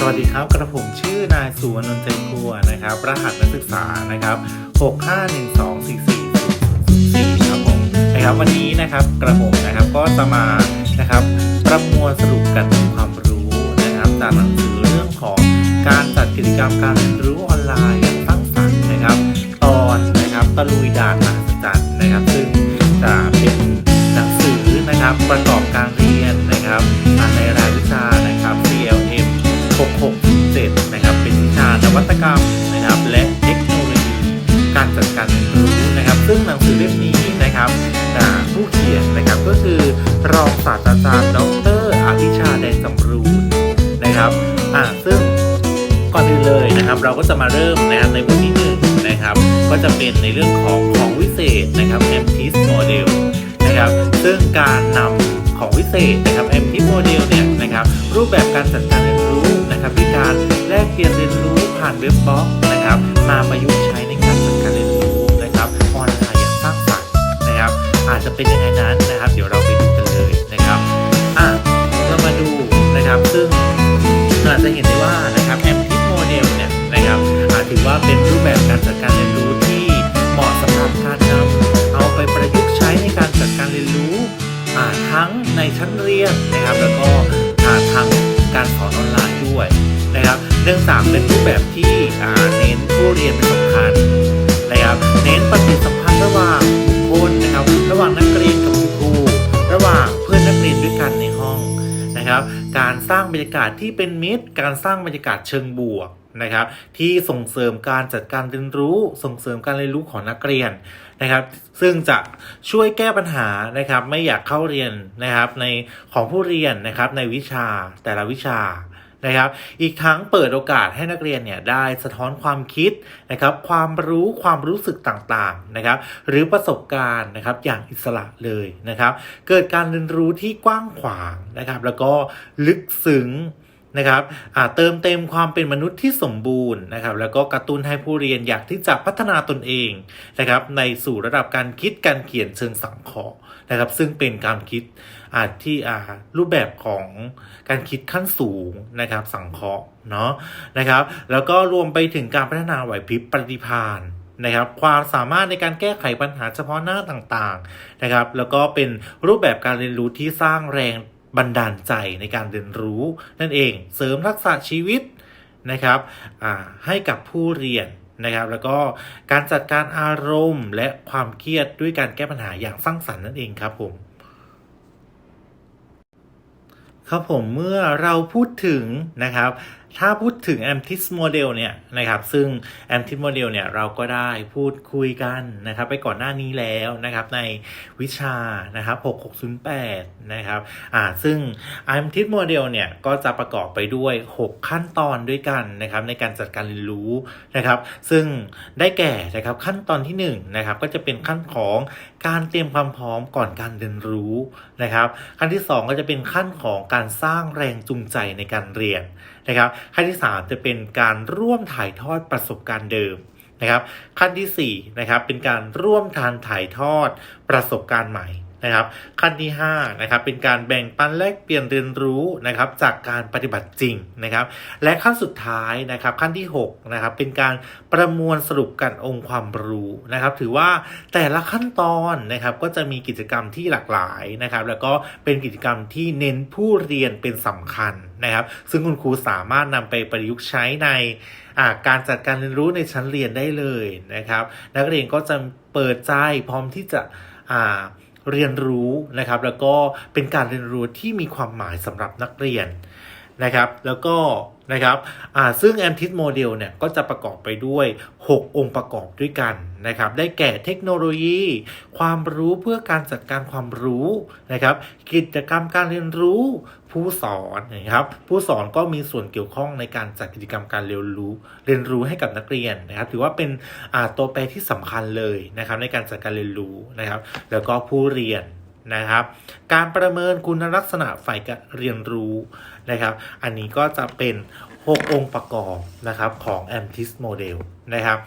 สวัสดีครับ กระผมชื่อนายสุวรรณนท์ใจครัวนะครับ รหัสนักศึกษานะครับ 6512444ครับผมนะครับวันนี้นะครับกระผมนะครับก็จะมานะครับประมวลสรุปกันความรู้นะครับจากหนังสือเรื่องของการจัดกิจกรรมการเรียนรู้ออนไลน์อย่างสร้างสรรค์นะครับ ตอนนะครับตะลุยด่านมหัศจรรย์นะครับ ซึ่งจะเป็นหนังสือนะครับประกอบการเรียนนะครับอ่าในรายวิชา 667 นะครับ เป็นวิชานวัตกรรมนะครับ และเทคโนโลยีการจัดการเรียนรู้นะครับ ซึ่งหนังสือเล่มนี้นะครับผู้เขียนนะครับก็คือรองศาสตราจารย์ดรอภิชาแดงสำรูนนะครับอ่าซึ่งก่อนอื่นเลยนะครับ เราก็จะมาเริ่มนะครับในบทที่หนึ่งนะครับ ก็จะเป็นในเรื่องของของวิเศษนะครับ m t i s Model นะครับซึ่งการนำของวิเศษนะครับ m t i s Model เนี่ยนะครับรูปแบบการจัดการเรียนรู้ นะครับด้วยการแลกเปลี่ยนเรียนรู้ผ่านเว็บบล็อกนะครับ มาประยุกต์ใช้ในการจัดการเรียนรู้นะครับออนไลน์อย่างสร้างสรรค์นะครับ อาจจะเป็นยังไงนั้นนะครับ เดี๋ยวเราไปดูกันเลยนะครับอะเรามาดูนะครับซึ่งอาจะเห็นได้ว่านะครับแอมพิทโมเดลเนี่ยนะครับอาจถือว่าเป็นรูปแบบการจัดการเรียนรู้ที่เหมาะสำหรับการนำเอาไปประยุกต์ใช้ในการจัดการเรียนรู้ทั้งในชั้นเรียนนะครับ แล้วก็อ่าทั้งการสอนออนไลน์ ด้วยนะครับเนื่องจากเป็นรูปแบบที่เน้นผู้เรียนเป็นสำคัญนะครับเน้นปฏิสัมพันธ์ระหว่างบุคคลนะครับ ระหว่างนักเรียนกับคุณครูระหว่างเพื่อนนักเรียนด้วยกันในห้องนะครับ การสร้างบรรยากาศที่เป็นมิตร การสร้างบรรยากาศเชิงบวกนะครับ ที่ส่งเสริมการจัดการเรียนรู้ ส่งเสริมการเรียนรู้ของนักเรียนนะครับ ซึ่งจะช่วยแก้ปัญหานะครับ ไม่อยากเข้าเรียนนะครับในของผู้เรียนนะครับในวิชาแต่ละวิชา นะครับ อีกทั้งเปิดโอกาสให้นักเรียนเนี่ยได้สะท้อนความคิดนะครับ ความรู้ความรู้สึกต่างๆนะครับ หรือประสบการณ์นะครับอย่างอิสระเลยนะครับ เกิดการเรียนรู้ที่กว้างขวางนะครับ แล้วก็ลึกซึ้งนะครับเติมเต็มความเป็นมนุษย์ที่สมบูรณ์นะครับ แล้วก็กระตุ้นให้ผู้เรียนอยากที่จะพัฒนาตนเองนะครับ ในสู่ระดับการคิดการเขียนเชิงสังเคราะห์นะครับ ซึ่งเป็นการคิด ที่รูปแบบของการคิดขั้นสูงนะครับ สังเคราะห์เนาะนะครับ แล้วก็รวมไปถึงการพัฒนาไหวพริบปฏิภาณนะครับความสามารถในการแก้ไขปัญหาเฉพาะหน้าต่างๆนะครับ แล้วก็เป็นรูปแบบการเรียนรู้ที่สร้างแรงบันดาลใจในการเรียนรู้ นั่นเองเสริมทักษะชีวิตนะครับให้กับผู้เรียนนะครับ แล้วก็การจัดการอารมณ์และความเครียดด้วยการแก้ปัญหาอย่างสร้างสรรค์นั่นเองครับผม ครับผมเมื่อเราพูดถึงนะครับถ้าพูดถึง a m t i s Model เนี่ยนะครับซึ่ง a m t i s Model เนี่ยเราก็ได้พูดคุยกันนะครับไปก่อนหน้านี้แล้วนะครับในวิชานะครับ6608นะครับอ่าซึ่ง a m t i s Model เนี่ยก็จะประกอบไปด้วย 6 ขั้นตอนด้วยกันนะครับในการจัดการเรียนรู้นะครับซึ่งได้แก่นะครับขั้นตอนที่1นะครับก็จะเป็นขั้นของการเตรียมความพร้อมก่อนการเรียนรู้นะครับขั้นที่ 2 ก็จะเป็นขั้นของการสร้างแรงจูงใจในการเรียน นะครับขั้นที่ 3 จะเป็นการร่วมถ่ายทอดประสบการณ์เดิมนะครับขั้นที่4นะครับเป็นการร่วมทานถ่ายทอดประสบการณ์ใหม่ นะครับขั้นที่5นะครับเป็นการแบ่งปันแลกเปลี่ยนเรียนรู้นะครับจากการปฏิบัติจริงนะครับ และขั้นสุดท้ายนะครับขั้นที่6นะครับเป็นการประมวลสรุปกันองค์ความรู้นะครับ ถือว่าแต่ละขั้นตอนนะครับก็จะมีกิจกรรมที่หลากหลายนะครับ แล้วก็เป็นกิจกรรมที่เน้นผู้เรียนเป็นสำคัญนะครับ ซึ่งคุณครูสามารถนำไปประยุกต์ใช้ในการจัดการเรียนรู้ในชั้นเรียนได้เลยนะครับ นักเรียนก็จะเปิดใจพร้อมที่จะอ่า เรียนรู้นะครับ แล้วก็เป็นการเรียนรู้ที่มีความหมายสำหรับนักเรียนนะครับ แล้วก็นะครับอ่าซึ่ง a m t i s Model เนี่ยก็จะประกอบไปด้วย 6 องค์ประกอบด้วยกันนะครับ ได้แก่เทคโนโลยี ความรู้เพื่อการจัดการความรู้นะครับ กิจกรรมการเรียนรู้ ผู้สอนนะครับผู้สอนก็มีส่วนเกี่ยวข้องในการจัดกิจกรรมการเรียนรู้ เรียนรู้ให้กับนักเรียนนะครับ ถือว่าเป็นตัวแปรที่สำคัญเลยนะครับในการจัดการเรียนรู้นะครับ แล้วก็ผู้เรียนนะครับ การประเมินคุณลักษณะฝ่ายการเรียนรู้นะครับ อันนี้ก็จะเป็น 6 องค์ประกอบนะครับของ a m t i s Model นะครับ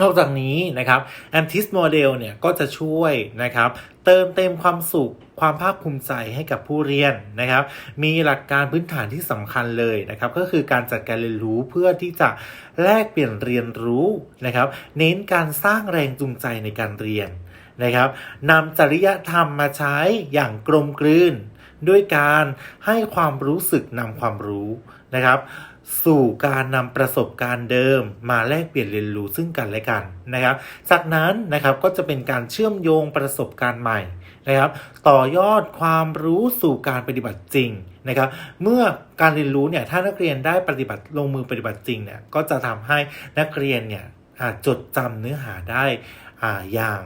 นอกจากนี้นะครับ a m t i s Model เนี่ยก็จะช่วยนะครับเติมเต็มความสุขความภาคภูมิใจให้กับผู้เรียนนะครับ มีหลักการพื้นฐานที่สำคัญเลยนะครับ ก็คือการจัดการเรียนรู้เพื่อที่จะแลกเปลี่ยนเรียนรู้นะครับ เน้นการสร้างแรงจูงใจในการเรียนนะครับนำจริยธรรมมาใช้อย่างกลมกลืน ด้วยการให้ความรู้สึกนำความรู้นะครับ สู่การนำประสบการณ์เดิม มาแลกเปลี่ยนเรียนรู้ซึ่งกันและกันนะครับ จากนั้นนะครับก็จะเป็นการเชื่อมโยงประสบการณ์ใหม่นะครับ ต่อยอดความรู้สู่การปฏิบัติจริงนะครับ เมื่อการเรียนรู้เนี่ยถ้านักเรียนได้ปฏิบัติลงมือปฏิบัติจริงเนี่ยก็จะทำให้นักเรียนเนี่ยอาจดจำเนื้อหาได้อ่าอย่าง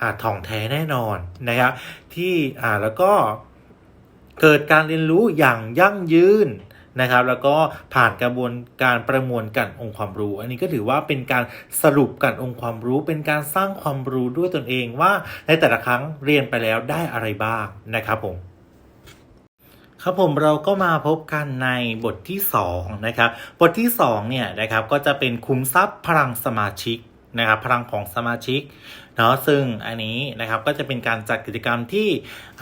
อ่าถ่องแท้แน่นอนนะครับที่อ่าแล้วก็เกิดการเรียนรู้อย่างยั่งยืน นะครับ แล้วก็ผ่านกระบวนการประมวลกันองค์ความรู้ อันนี้ก็ถือว่าเป็นการสรุปกันองค์ความรู้ เป็นการสร้างความรู้ด้วยตนเองว่าในแต่ละครั้งเรียนไปแล้วได้อะไรบ้างนะครับผมครับผมเราก็มาพบกันในบทที่2นะครับบทที่2เนี่ยนะครับก็จะเป็นคุ้มทรัพย์พลังสมาชิกนะครับพลังของสมาชิก เนาะซึ่งอันนี้นะครับก็จะเป็นการจัดกิจกรรมที่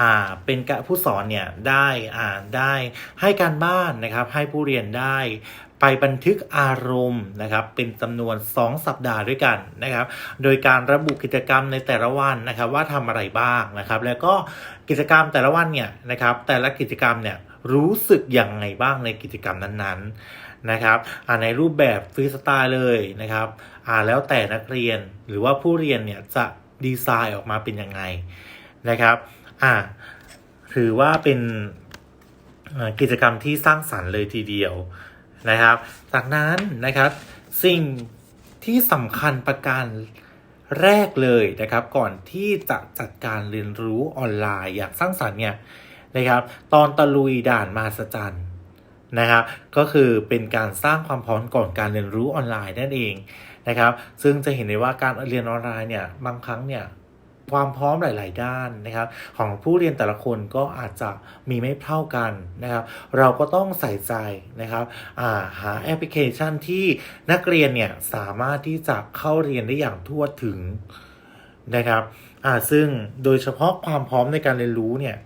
อ่าเป็นผู้สอนเนี่ยได้อ่าได้ให้การบ้านนะครับให้ผู้เรียนได้ไปบันทึกอารมณ์นะครับเป็นจำนวน 2 สัปดาห์ด้วยกันนะครับ โดยการระบุกิจกรรมในแต่ละวันนะครับว่าทำอะไรบ้างนะครับ แล้วก็กิจกรรมแต่ละวันเนี่ยนะครับแต่ละกิจกรรมเนี่ยรู้สึกอย่างไงบ้างในกิจกรรมนั้นๆนะครับอ่าในรูปแบบฟรีสไตล์เลยนะครับ อ่าแล้วแต่นักเรียนหรือว่าผู้เรียนเนี่ยจะดีไซน์ออกมาเป็นยังไงนะครับอ่าถือว่าเป็นกิจกรรมที่สร้างสรรค์เลยทีเดียวนะครับ จากนั้นนะครับสิ่งที่สำคัญประการแรกเลยนะครับ ก่อนที่จะจัดการเรียนรู้ออนไลน์อย่างสร้างสรรค์เนี่ยนะครับ ตอนตะลุยด่านมหัศจรรย์นะครับก็คือเป็นการสร้างความพร้อมก่อนการเรียนรู้ออนไลน์นั่นเอง นะครับ ซึ่งจะเห็นได้ว่าการเรียนออนไลน์เนี่ยบางครั้งเนี่ยความพร้อมหลาย ๆ ด้านนะครับ ของผู้เรียนแต่ละคนก็อาจจะมีไม่เท่ากันนะครับ เราก็ต้องใส่ใจนะครับาหาแอปพลิเคชันที่นักเรียนเนี่ยสามารถที่จะเข้าเรียนได้อย่างทั่วถึงนะครับซึ่งโดยเฉพาะความพร้อมในการเรียนรู้เนี่ย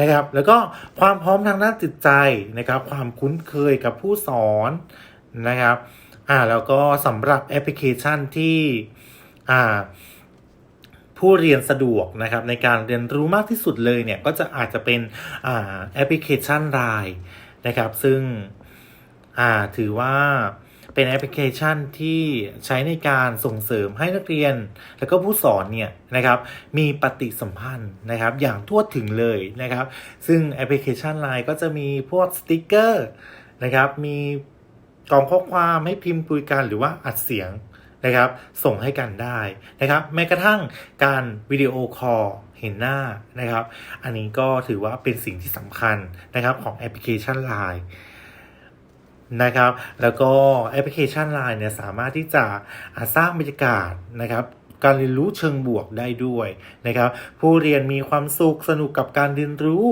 นะครับ แล้วก็ความพร้อมทางด้านจิตใจนะครับ ความคุ้นเคยกับผู้สอนนะครับ อ่าแล้วก็สำหรับแอปพลิเคชันที่อ่าผู้เรียนสะดวกนะครับในการเรียนรู้มากที่สุดเลยเนี่ยก็จะอาจจะเป็นอ่าแอปพลิเคชันไลน์นะครับ ซึ่งอ่าถือว่าเป็นแอปพลิเคชันที่ใช้ในการส่งเสริมให้นักเรียน แล้วก็ผู้สอนเนี่ยนะครับมีปฏิสัมพันธ์นะครับอย่างทั่วถึงเลยนะครับ ซึ่งแอปพลิเคชันไลน์ก็จะมีพวกสติกเกอร์นะครับมี กล่องข้อความให้พิมพ์คุยกันหรือว่าอัดเสียงนะครับ ส่งให้กันได้นะครับ แม้กระทั่งการวิดีโอคอลเห็นหน้านะครับ อันนี้ก็ถือว่าเป็นสิ่งที่สำคัญนะครับของแอปพลิเคชัน Line นะครับ แล้วก็แอปพลิเคชัน Line เนี่ยสามารถที่จะสร้างบรรยากาศนะครับการเรียนรู้เชิงบวกได้ด้วยนะครับ ผู้เรียนมีความสุขสนุกกับการเรียนรู้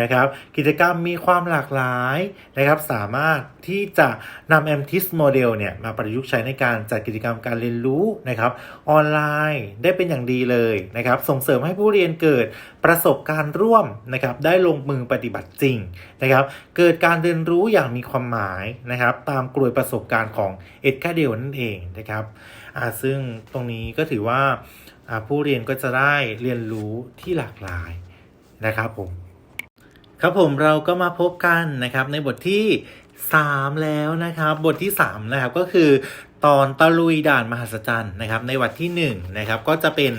นะครับ กิจกรรมมีความหลากหลายนะครับ สามารถที่จะนำ MTIS Model เนี่ยมาประยุกต์ใช้ในการจัดกิจกรรมการเรียนรู้นะครับ ออนไลน์ได้เป็นอย่างดีเลยนะครับ ส่งเสริมให้ผู้เรียนเกิดประสบการณ์ร่วมนะครับ ได้ลงมือปฏิบัติจริงนะครับ เกิดการเรียนรู้อย่างมีความหมายนะครับ ตามกลวยประสบการณ์ของเอ็ดคาเดลนั่นเองนะครับซึ่งตรงนี้ก็ถือว่าผู้เรียนก็จะได้เรียนรู้ที่หลากหลายนะครับผม ครับผมเราก็มาพบกันนะครับในบทที่ 3 แล้วนะครับ บทที่3นะครับก็คือตอนตะลุยด่านมหัศจรรย์นะครับ ในวันที่1นะครับก็จะเป็น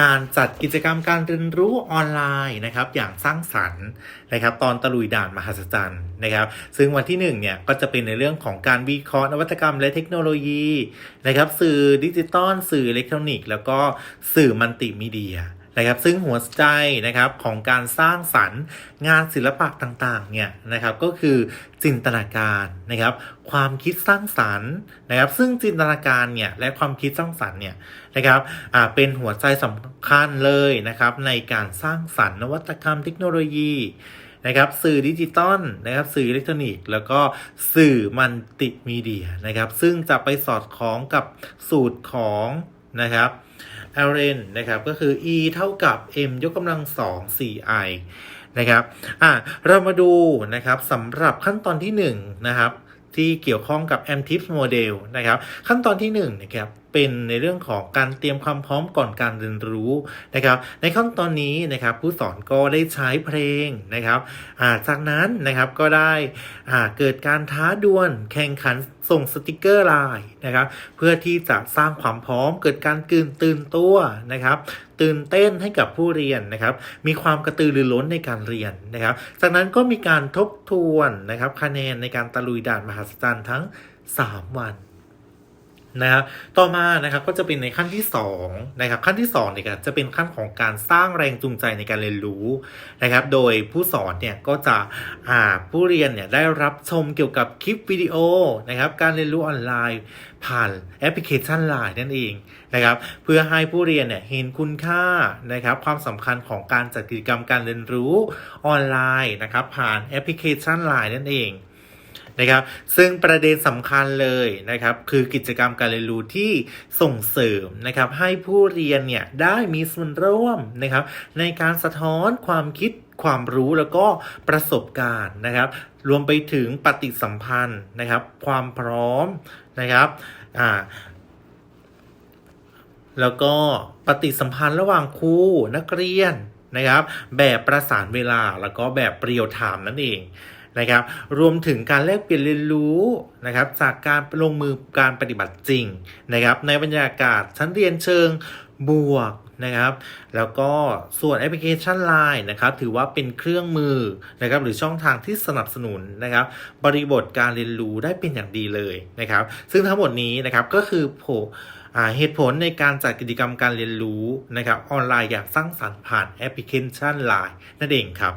การจัดกิจกรรมการเรียนรู้ออนไลน์นะครับ อย่างสร้างสรรค์นะครับ ตอนตะลุยด่านมหัศจรรย์นะครับ ซึ่งวันที่1เนี่ยก็จะเป็นในเรื่องของการวิเคราะห์นวัตกรรมและเทคโนโลยีนะครับ สื่อดิจิตอลสื่ออิเล็กทรอนิกส์แล้วก็สื่อมัลติมีเดีย นะครับซึ่งหัวใจนะครับของการสร้างสรรค์งานศิลปะต่างๆเนี่ยนะครับก็คือจินตนาการนะครับความคิดสร้างสรรค์นะครับ ซึ่งจินตนาการเนี่ยและความคิดสร้างสรรค์เนี่ยนะครับอ่าเป็นหัวใจสำคัญเลยนะครับในการสร้างสรรค์นวัตกรรมเทคโนโลยีนะครับสื่อดิจิตอลนะครับสื่ออิเล็กทรอนิกส์ แล้วก็สื่อมัลติมีเดียนะครับ ซึ่งจะไปสอดคล้องกับสูตรของนะครับ l n นะครับก็คือ e เท่ากับ m ยกกำลังสอง 4i นะครับอะเรามาดูนะครับสำหรับขั้นตอนที่1นะครับที่เกี่ยวข้องกับ m tips model นะครับขั้นตอนที่1นะครับ เป็นในเรื่องของการเตรียมความพร้อมก่อนการเรียนรู้นะครับ ในขั้นตอนนี้นะครับผู้สอนก็ได้ใช้เพลงนะครับาจากนั้นนะครับก็ได้เกิดการท้าดวลแข่งขันส่งสติกเกอร์ไลน์นะครับ เพื่อที่จะสร้างความพร้อมเกิดการตื่นตื่นตัวนะครับ ตื่นเต้นให้กับผู้เรียนนะครับ มีความกระตือรือร้นในการเรียนนะครับ จากนั้นก็มีการทบทวนนะครับคะแนนในการตะลุยด่านมหัศจรทั้ง 3 วัน นะครับต่อมานะครับก็จะเป็นในขั้นที่2นะครับขั้นที่2เนี่ยจะเป็นขั้นของการสร้างแรงจูงใจในการเรียนรู้นะครับ โดยผู้สอนเนี่ยก็จะอ่าผู้เรียนเนี่ยได้รับชมเกี่ยวกับคลิปวิดีโอนะครับการเรียนรู้ออนไลน์ผ่านแอปพลิเคชันไลน์นั่นเองนะครับเพื่อให้ผู้เรียนเนี่ยเห็นคุณค่านะครับความสำคัญของการจัดกิจกรรมการเรียนรู้ออนไลน์นะครับผ่านแอปพลิเคชันไลน์นั่นเอง นะครับซึ่งประเด็นสำคัญเลยนะครับคือกิจกรรมการเรียนรู้ที่ส่งเสริมนะครับให้ผู้เรียนเนี่ยได้มีส่วนร่วมนะครับในการสะท้อนความคิดความรู้แล้วก็ประสบการณ์นะครับ รวมไปถึงปฏิสัมพันธ์นะครับ ความพร้อมนะครับอ่าแล้วก็ปฏิสัมพันธ์ระหว่างครูนักเรียนนะครับ แบบประสานเวลาแล้วก็แบบเปรียลไทม์นั่นเอง นะครับ รวมถึงการแลกเปลี่ยนเรียนรู้นะครับ จากการลงมือการปฏิบัติจริงนะครับ ในบรรยากาศชั้นเรียนเชิงบวกนะครับ แล้วก็ส่วนแอปพลิเคชัน Line นะครับ ถือว่าเป็นเครื่องมือนะครับ หรือช่องทางที่สนับสนุนนะครับ บริบทการเรียนรู้ได้เป็นอย่างดีเลยนะครับ ซึ่งทั้งหมดนี้นะครับก็คือโผเหตุผลในการจัดกิจกรรมการเรียนรู้นะครับออนไลน์อย่างสร้างสรรค์ผ่านแอปพลิเคชัน Line นั่นเองครับ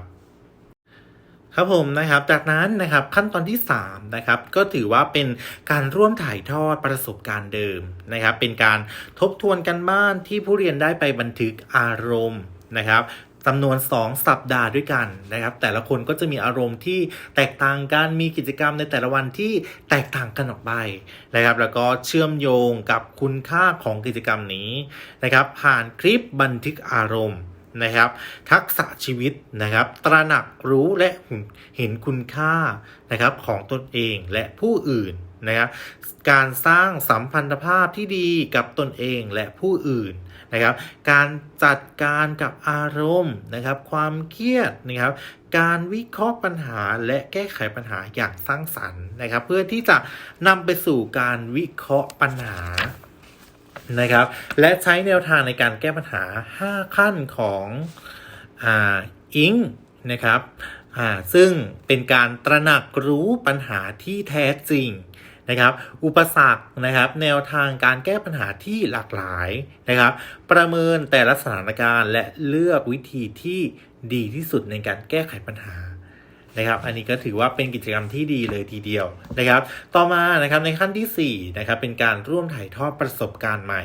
ครับผมนะครับจากนั้นนะครับขั้นตอนที่3นะครับก็ถือว่าเป็นการร่วมถ่ายทอดประสบการณ์เดิมนะครับเป็นการทบทวนกันบ้านที่ผู้เรียนได้ไปบันทึกอารมณ์นะครับจำนวน 2 สัปดาห์ด้วยกันนะครับ แต่ละคนก็จะมีอารมณ์ที่แตกต่างกันมีกิจกรรมในแต่ละวันที่แตกต่างกันออกไปนะครับ แล้วก็เชื่อมโยงกับคุณค่าของกิจกรรมนี้นะครับ ผ่านคลิปบันทึกอารมณ์ นะครับ ทักษะชีวิตนะครับ ตระหนักรู้และเห็นคุณค่านะครับของตนเองและผู้อื่นนะครับการสร้างสัมพันธภาพที่ดีกับตนเองและผู้อื่นนะครับ การจัดการกับอารมณ์นะครับ ความเครียดนะครับ การวิเคราะห์ปัญหาและแก้ไขปัญหาอย่างสร้างสรรค์นะครับ เพื่อที่จะนำไปสู่การวิเคราะห์ปัญหา นะครับ และใช้แนวทางในการแก้ปัญหา 5 ขั้นของอ่าอิงนะครับอ่าซึ่งเป็นการตระหนักรู้ปัญหาที่แท้จริงนะครับ อุปสรรคนะครับ แนวทางการแก้ปัญหาที่หลากหลายนะครับ ประเมินแต่ละสถานการณ์และเลือกวิธีที่ดีที่สุดในการแก้ไขปัญหา นะครับ อันนี้ก็ถือว่าเป็นกิจกรรมที่ดีเลยทีเดียวนะครับ ต่อมานะครับในขั้นที่4นะครับเป็นการร่วมถ่ายทอดประสบการณ์ใหม่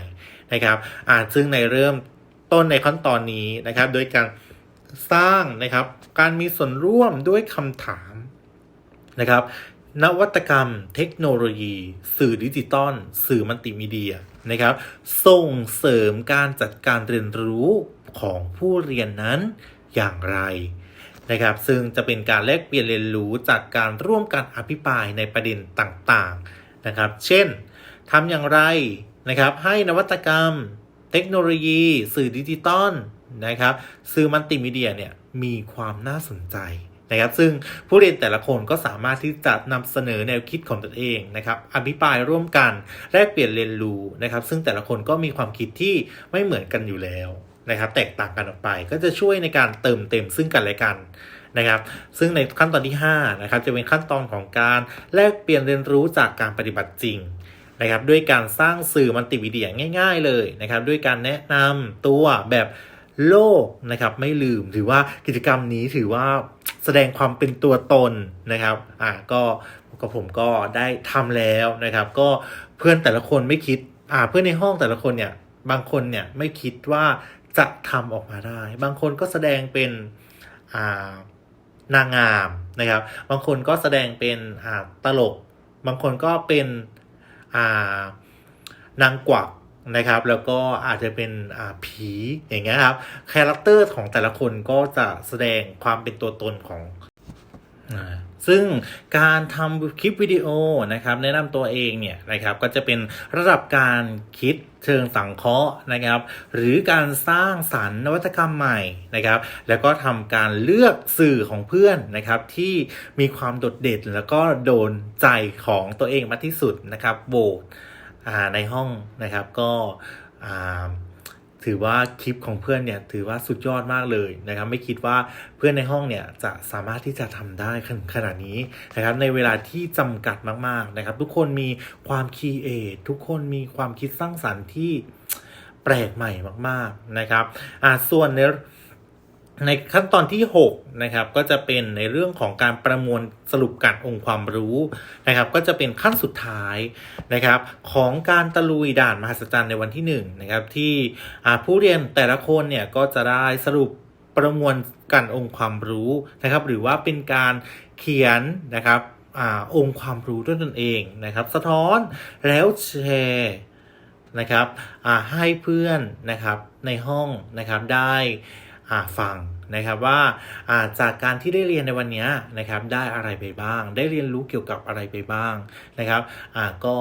นะครับอ่าซึ่งในเริ่มต้นในขั้นตอนนี้นะครับ โดยการสร้างนะครับการมีส่วนร่วมด้วยคำถามนะครับ นวัตกรรม เทคโนโลยี สื่อดิจิตอลสื่อมัลติมีเดียนะครับ ส่งเสริมการจัดการเรียนรู้ของผู้เรียนนั้นอย่างไร นะครับ ซึ่งจะเป็นการแลกเปลี่ยนเรียนรู้จากการร่วมกันอภิปรายในประเด็นต่างๆนะครับ เช่นทำอย่างไรนะครับให้นวัตกรรม เทคโนโลยี สื่อดิจิตอลนะครับสื่อมัลติมีเดียเนี่ยมีความน่าสนใจนะครับ ซึ่งผู้เรียนแต่ละคนก็สามารถที่จะนำเสนอแนวคิดของตนเองนะครับ อภิปรายร่วมกันแลกเปลี่ยนเรียนรู้นะครับ ซึ่งแต่ละคนก็มีความคิดที่ไม่เหมือนกันอยู่แล้ว นะครับแตกต่างกันออกไป ก็จะช่วยในการเติมเต็มซึ่งกันและกันนะครับ ซึ่งในขั้นตอนที่5นะครับจะเป็นขั้นตอนของการแลกเปลี่ยนเรียนรู้จากการปฏิบัติจริงนะครับด้วยการสร้างสื่อมัลติมีเดียง่าย ๆ เลยนะครับด้วยการแนะนำตัวแบบโลกนะครับไม่ลืมถือว่ากิจกรรมนี้ถือว่าแสดงความเป็นตัวตนนะครับอ่าก็ก็ผมก็ได้ทำแล้วนะครับ ก็เพื่อนแต่ละคนไม่คิดอ่าเพื่อนในห้องแต่ละคนเนี่ยบางคนเนี่ยไม่คิดว่า จะทำออกมาได้ บางคนก็แสดงเป็นานางงามนะครับ บางคนก็แสดงเป็นตลก บางคนก็เป็นานางกวักนะครับ แล้วก็อาจจะเป็นผีอย่างเงี้ยครับคาแรคเตอร์ของแต่ละคนก็จะแสดงความเป็นตัวตนของ ซึ่งการทำคลิปวิดีโอนะครับแนะนำตัวเองเนี่ยนะครับก็จะเป็นระดับการคิดเชิงสังเคราะห์นะครับ หรือการสร้างสรรค์นวัตกรรมใหม่นะครับ แล้วก็ทำการเลือกสื่อของเพื่อนนะครับ ที่มีความโดดเด่นแล้วก็โดนใจของตัวเองมากที่สุดนะครับโหวตอ่าในห้องนะครับก็อ่า ถือว่าคลิปของเพื่อนเนี่ยถือว่าสุดยอดมากเลยนะครับ ไม่คิดว่าเพื่อนในห้องเนี่ยจะสามารถที่จะทำได้ขนาดนี้นะครับในเวลาที่จำกัดมากๆนะครับ ทุกคนมีความคีเอททุกคนมีความคิดสร้างสรรค์ที่แปลกใหม่มาก ๆนะครับอ่าส่วนใน ในขั้นตอนที่ 6 นะครับ ก็จะเป็นในเรื่องของการประมวลสรุปการองค์ความรู้นะครับ ก็จะเป็นขั้นสุดท้ายนะครับ ของการตะลุยด่านมหัศจรรย์ในวันที่ 1 นะครับ ที่ผู้เรียนแต่ละคนเนี่ยก็จะได้สรุปประมวลกันองค์ความรู้นะครับ หรือว่าเป็นการเขียนนะครับอองค์ความรู้ด้วยตนเองนะครับ สะท้อนแล้วแชร์นะครับให้เพื่อนนะครับในห้องนะครับได้ ฟังนะครับว่าาจากการที่ได้เรียนในวันนี้นะครับได้อะไรไปบ้าง ได้เรียนรู้เกี่ยวกับอะไรไปบ้างนะครับก็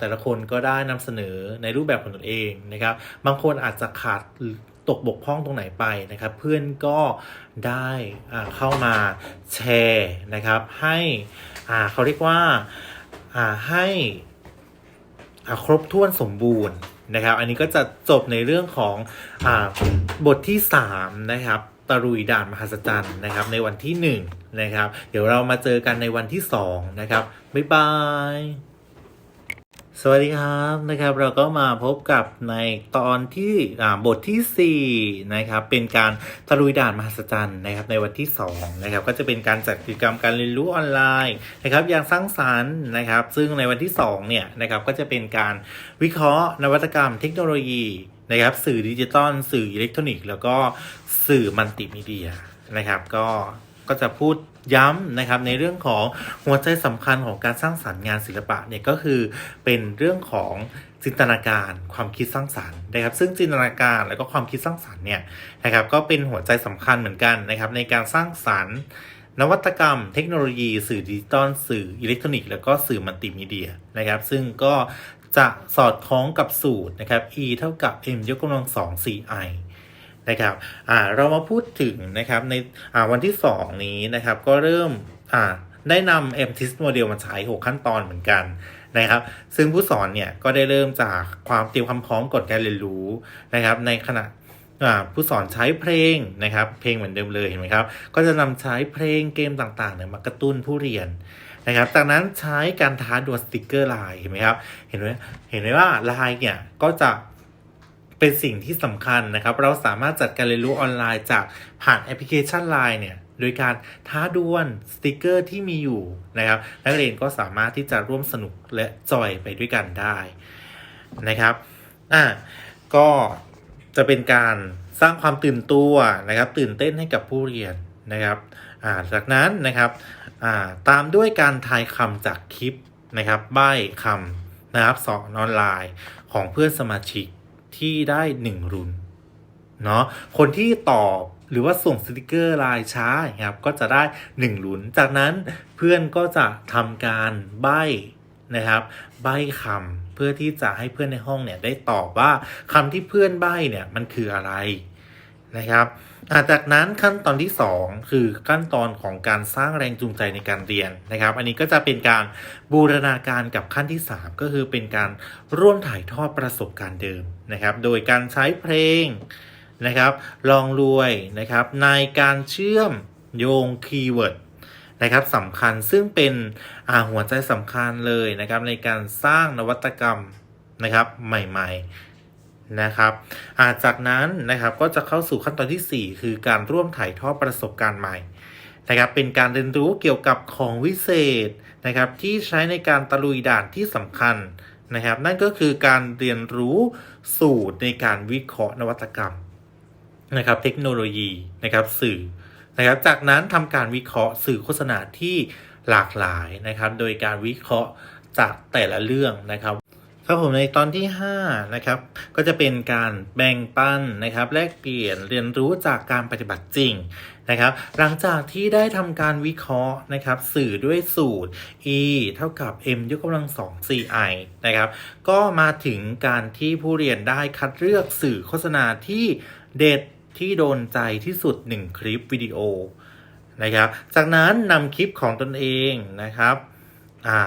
แต่ละคนก็ได้นำเสนอในรูปแบบของตนเองนะครับ บางคนอาจจะขาดตกบกพร่องตรงไหนไปนะครับ เพื่อนก็ได้เข้ามาแชร์นะครับ ให้เขาเรียกว่าให้ครบถ้วนสมบูรณ์ นะครับ อันนี้ก็จะจบในเรื่องของอบทที่ 3 นะครับตะรุยด่านมหัศจรรย์นะครับ ในวันที่ 1 นะครับ เดี๋ยวเรามาเจอกันในวันที่ 2 นะครับ บ๊ายบาย สวัสดีครับนะครับ เราก็มาพบกับในตอนที่บทที่ 4 นะครับ เป็นการตะลุยด่านมหัศจรรย์นะครับในวันที่2นะครับก็จะเป็นการจัดกิจกรรมการเรียนรู้ออนไลน์นะครับอย่างสร้างสรรค์นะครับ ซึ่งในวันที่2เนี่ยนะครับก็จะเป็นการวิเคราะห์นวัตกรรมเทคโนโลยีนะครับสื่อดิจิตอลสื่ออิเล็กทรอนิกส์แล้วก็สื่อมัลติมีเดียนะครับ ก็ ก็จะพูดย้ำนะครับในเรื่องของหัวใจสำคัญของการสร้างสรรค์งานศิลปะเนี่ยก็คือเป็นเรื่องของจินตนาการความคิดสร้างสรรค์นะครับ ซึ่งจินตนาการแล้วก็ความคิดสร้างสรรค์เนี่ยนะครับก็เป็นหัวใจสำคัญเหมือนกันนะครับในการสร้างสรรค์นวัตกรรมเทคโนโลยี สื่อดิจิตอลสื่ออิเล็กทรอนิกส์แล้วก็สื่อมัลติมีเดียนะครับ ซึ่งก็จะสอดคล้องกับสูตรนะครับ e เท่ากับ m ยกกำลังสอง 4i นะครับอ่าเรามาพูดถึงนะครับในอ่าวันที่ 2 นี้นะครับก็เริ่มอ่าได้นำ MTIS โมเดลมาใช้ 6 ขั้นตอนเหมือนกันนะครับ ซึ่งผู้สอนเนี่ยก็ได้เริ่มจากความเตรียมความพร้อมก่อนการเรียนรู้นะครับ ในขณะอ่าผู้สอนใช้เพลงนะครับ เพลงเหมือนเดิมเลยเห็นไหมครับ ก็จะนำใช้เพลงเกมต่างๆเนี่ยมากระตุ้นผู้เรียนนะครับจากนั้นใช้การท้าดวลสติกเกอร์ลน์เห็นไหมครับ เห็นไหมเห็นไหมว่าลน์เนี่ยก็จะ เป็นสิ่งที่สำคัญนะครับ เราสามารถจัดการเรียนรู้ออนไลน์จากผ่านแอปพลิเคชัน Line เนี่ยโดยการท้าดวลสติกเกอร์ที่มีอยู่นะครับ นักเรียนก็สามารถที่จะร่วมสนุกและจอยไปด้วยกันได้นะครับอะก็จะเป็นการสร้างความตื่นตัวนะครับ ตื่นเต้นให้กับผู้เรียนนะครับอ่าจากนั้นนะครับอ่าตามด้วยการทายคำจากคลิปนะครับ ใบ้คำนะครับสอนออนไลน์ของเพื่อนสมาชิก ที่ได้หนึ่งรุ่นเนาะคนที่ตอบหรือว่าส่งสติกเกอร์ลายช้าครับก็จะได้หนึ่งลุ้น จากนั้นเพื่อนก็จะทำการใบนะครับ ใบคำเพื่อที่จะให้เพื่อนในห้องเนี่ยได้ตอบว่าคำที่เพื่อนใบเนี่ยมันคืออะไร นะครับาจากนั้นขั้นตอนที่ 2 คือขั้นตอนของการสร้างแรงจูงใจในการเรียนนะครับ อันนี้ก็จะเป็นการบูรณาการกับขั้นที่ 3 ก็คือเป็นการร่วมถ่ายทอดประสบการณ์เดิมนะครับ โดยการใช้เพลงนะครับ ลองรวยนะครับในการเชื่อมโยงคีย์เวิร์ดนะครับสำคัญซึ่งเป็นหัวใจสำคัญเลยนะครับในการสร้างนวัตกรรมนะครับใหม่ ๆ นะครับาจากนั้นนะครับก็จะเข้าสู่ขั้นตอนที่ 4 คือการร่วมถ่ายทอดประสบการณ์ใหม่นะครับเป็นการเรียนรู้เกี่ยวกับของวิเศษนะครับที่ใช้ในการตะลุยด่านที่สำคัญนะครับนั่นก็คือการเรียนรู้สูตรในการวิเคราะห์นวัตกรรมนะครับเทคโนโลยีนะครับสื่อนะครับจากนั้นทำการวิเคราะห์สื่อโฆษณาที่หลากหลายนะครับโดยการวิเคราะห์จากแต่ละเรื่องนะครับ ครับผมในตอนที่ 5 นะครับ ก็จะเป็นการแบ่งปันนะครับ แลกเปลี่ยนเรียนรู้จากการปฏิบัติจริงนะครับ หลังจากที่ได้ทำการวิเคราะห์นะครับ สื่อด้วยสูตร e เท่ากับ m ยกกำลัง 2 ci นะครับ ก็มาถึงการที่ผู้เรียนได้คัดเลือกสื่อโฆษณาที่เด็ดที่โดนใจที่สุด 1 คลิปวิดีโอนะครับ จากนั้นนำคลิปของตนเองนะครับ อ่า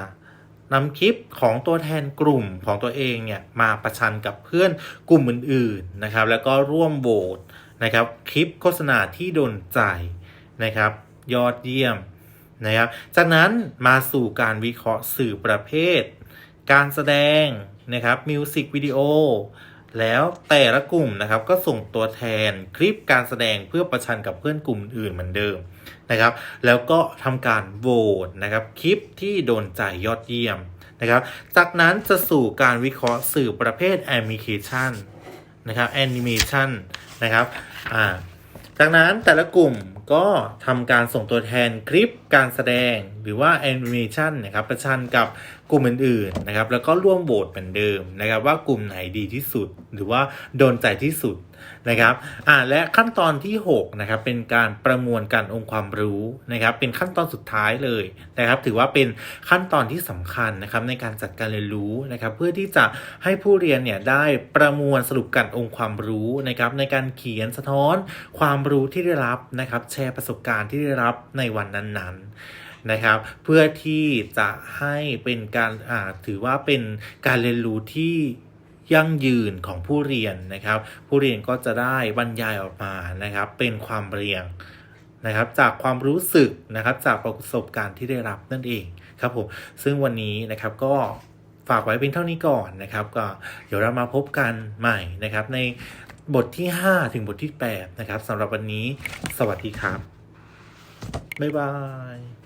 นำคลิปของตัวแทนกลุ่มของตัวเองเนี่ยมาประชันกับเพื่อนกลุ่มอื่นๆนะครับ แล้วก็ร่วมโหวตนะครับคลิปโฆษณาที่โดนใจนะครับ ยอดเยี่ยมนะครับ จากนั้นมาสู่การวิเคราะห์สื่อประเภท การแสดงนะครับมิวสิกวิดีโอแล้วแต่ละกลุ่มนะครับก็ส่งตัวแทนคลิปการแสดงเพื่อประชันกับเพื่อนกลุ่มอื่นเหมือนเดิม นะครับ แล้วก็ทำการโหวตนะครับคลิปที่โดนใจยอดเยี่ยมนะครับ จากนั้นจะสู่การวิเคราะห์สื่อประเภทแอนิเมชันนะครับแอนิเมชันนะครับอ่าจากนั้นแต่ละกลุ่มก็ทำการส่งตัวแทนคลิปการแสดงหรือว่าแอนิเมชันนะครับประชันกับ กลุ่มอื่นๆนะครับแล้วก็ร่วมโหวตเหมือนเดิมนะครับว่ากลุ่มไหนดีที่สุดหรือว่าโดนใจที่สุดนะครับอ่าและขั้นตอนที่6นะครับเป็นการประมวลการองค์ความรู้นะครับเป็นขั้นตอนสุดท้ายเลยนะครับถือว่าเป็นขั้นตอนที่สำคัญนะครับในการจัดการเรียนรู้นะครับเพื่อที่จะให้ผู้เรียนเนี่ยได้ประมวลสรุปการองค์ความรู้นะครับในการเขียนสะท้อนความรู้ที่ได้รับนะครับแชร์ประสบการณ์ที่ได้รับในวันนั้นๆ นะครับ เพื่อที่จะให้เป็นการถือว่าเป็นการเรียนรู้ที่ยั่งยืนของผู้เรียนนะครับ ผู้เรียนก็จะได้บรรยายออกมานะครับ เป็นความเรียงนะครับ จากความรู้สึกนะครับ จากประสบการณ์ที่ได้รับนั่นเองครับผมซึ่งวันนี้นะครับก็ฝากไว้เป็นเท่านี้ก่อนนะครับ ก็เดี๋ยวเรามาพบกันใหม่นะครับ ในบทที่ 5 ถึงบทที่ 8 นะครับสำหรับวันนี้ สวัสดีครับ บ๊ายบาย